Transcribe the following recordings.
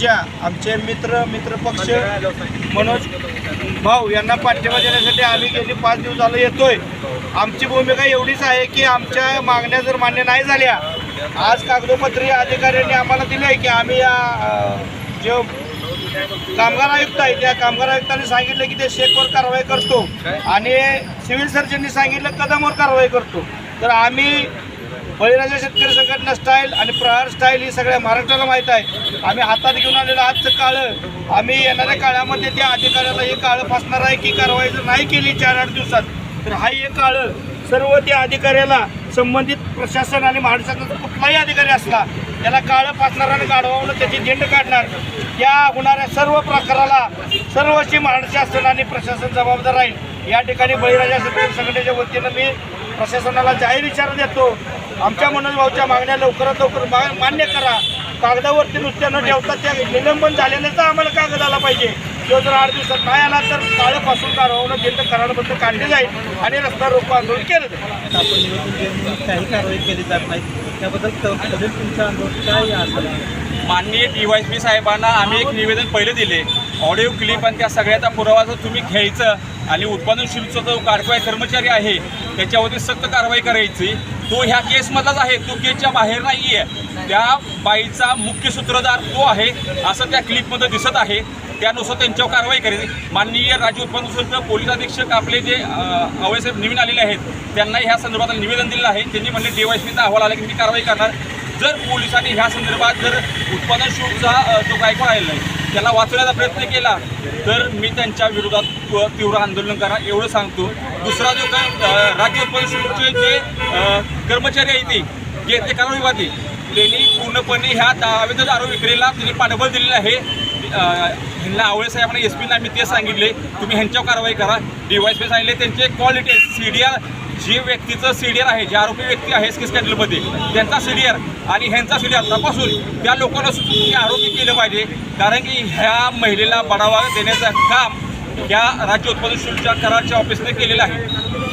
तालुक्याच्या आमचे मित्र मित्रपक्ष मनोज भाऊ यांना पाठिंबा देण्यासाठी आम्ही गेली पाच दिवस झालं येतोय. आमची भूमिका एवढीच आहे की आमच्या मागण्या जर मान्य नाही झाल्या आज कागदोपत्री अधिकाऱ्यांनी आम्हाला दिले आहे की आम्ही या जे कामगार आयुक्त आहे त्या कामगार आयुक्तांनी सांगितलं की ते शेकवर कारवाई करतो. आणि सिव्हिल सर्जननी सांगितलं कदमवर कारवाई करतो. तर आम्ही बळीराजा शेतकरी संघटना स्टाईल आणि प्रहार स्टाईल ही सगळ्या महाराष्ट्राला माहीत आहे. आम्ही हातात घेऊन आलेलं आजचं काळं आम्ही येणाऱ्या काळामध्ये त्या अधिकाऱ्याला हे काळं फासणार आहे की कारवाई जर नाही केली चार आठ दिवसात तर हा हे काळं सर्व त्या अधिकाऱ्याला संबंधित प्रशासन आणि महाराष्ट्राचा कुठलाही अधिकारी असला त्याला काळं फासणार आणि गाढवावून त्याची झेंड काढणार या होणाऱ्या सर्व प्रकाराला सर्वशी महाराष्ट्र शासन आणि प्रशासन जबाबदार राहील. या ठिकाणी बळीराजा शेतकरी संघटनेच्या वतीनं मी प्रशासनाला जाहीर इशारा देतो. आमच्या मनोज भाऊच्या मागण्या लवकरात लवकर मा- मान्य करा. कागदावरती नुसत्या न ठेवता त्या निलंबन झालेल्याचा आम्हाला कागद आला पाहिजे. तो जर आठ दिवसात नाही आला तर काळापासून पासून केलं जिल्हा कराडबद्दल काढले जाईल आणि रस्ता रोको आंदोलन केलं जाईल. काही कारवाई केली जात नाही त्याबद्दल त- बदल तुमचा अनुभव काय असेल माननीय डी वाय पी साहेबांना आम्ही एक निवेदन पहिले दिले. ऑडिओ क्लिप आणि त्या सगळ्याचा पुरावा जर तुम्ही घ्यायचं आणि उत्पादन शुल्कचा जो कारवाई कर्मचारी आहे त्याच्यावरती सक्त कारवाई करायची. तो ह्या केसमधलाच आहे तो केसच्या बाहेर नाही आहे त्या बाईचा मुख्य सूत्रधार तो आहे असं त्या क्लिपमध्ये दिसत आहे. त्यानुसार त्यांच्यावर कारवाई करायची. माननीय राज्य उत्पन्न शुल्क पोलीस अधीक्षक आपले जे अवयसाहेब नवीन आलेले आहेत त्यांना ह्या संदर्भात निवेदन दिलेलं आहे. त्यांनी म्हणले डीवायसपीचा अहवाल आला की मी कारवाई करणार. जर पोलिसांनी ह्या संदर्भात जर उत्पादन शुल्कचा जो गायकवाड आलेला आहे त्याला वाचवण्याचा प्रयत्न केला तर मी त्यांच्या विरोधात तीव्र आंदोलन करा एवढं सांगतो. दुसरा जो काय राज्य उत्पादन शुल्कचे जे कर्मचारी आहे ते जे ते कारवाईवादी त्यांनी पूर्णपणे ह्या दावेदार दारू विक्रीला त्यांनी पाठबळ दिलेलं आहे. ह्यांना आवळे साहेबांना एस पीना मी ते सांगितले तुम्ही ह्यांच्यावर कारवाई करा. डीवायस पी सांगितले त्यांचे quality C D R J व्यक्तीचं सीडीआर आहे जे आरोपी व्यक्ती आहे स्किस स्कॅन्डलमध्ये त्यांचा सीडीआर आणि ह्यांचा सीडीआर तपासून त्या लोकांना आरोपी केलं पाहिजे. कारण की ह्या महिलेला बढावा देण्याचं काम ह्या राज्य उत्पादन शुल्कच्या करारच्या ऑफिसने केलेलं आहे.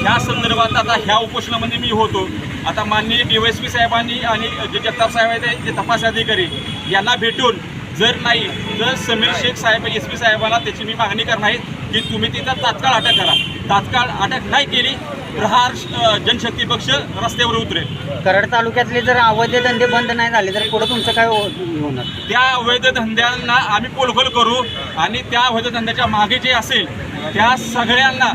ह्या संदर्भात आता ह्या उपोषणामध्ये मी होतो. आता माननीय डी वाय एस पी साहेबांनी आणि जे जगताप साहेब आहेत ते तपास अधिकारी यांना भेटून जर नाही तर समीर शेख साहेब एस पी साहेबांना त्याची मी मागणी करणार आहे. की तुम्ही तिथं तात्काळ अटक करा. तात्काळ अटक नाही केली प्रहार जनशक्ती पक्ष रस्त्यावर उतरेल. कराड तालुक्यातले जर अवैध धंदे बंद नाही झाले तर पुढे तुमचं काय हो- होणार? त्या अवैध धंद्यांना आम्ही पोलखोल करू आणि त्या अवैध धंद्याच्या मागे जे असेल त्या सगळ्यांना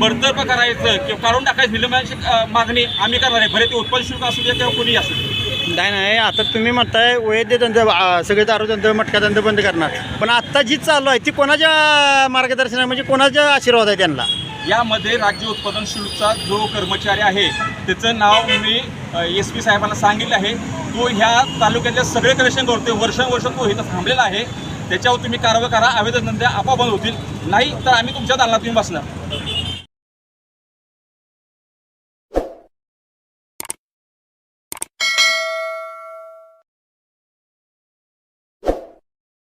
बडतर्फ करायचं किंवा काढून टाकायचं विलंबाची मागणी आम्ही करणार आहे. बरे ते उत्पन्न शुल्क असू दे किंवा कोणी असू दे. नाही नाही आता तुम्ही म्हणताय वैद्य धंदे सगळे दारू धंदे मटका धंदे बंद करणार. पण आत्ता जी चालू आहे ती कोणाच्या मार्गदर्शना म्हणजे कोणाच्या आशीर्वाद आहे त्यांना? यामध्ये राज्य उत्पादन शुल्कचा जो कर्मचारी आहे त्याचं नाव मी एस पी साहेबांना सांगितलं आहे. तो ह्या तालुक्यातल्या सगळे कलेक्शन करतोय वर्षानुवर्ष तो इथं थांबलेला आहे. त्याच्यावर तुम्ही कारवाई करा आवेदन धंदे आपोआप होतील. नाही तर आम्ही तुमच्या दालनात तुम्ही बसणार.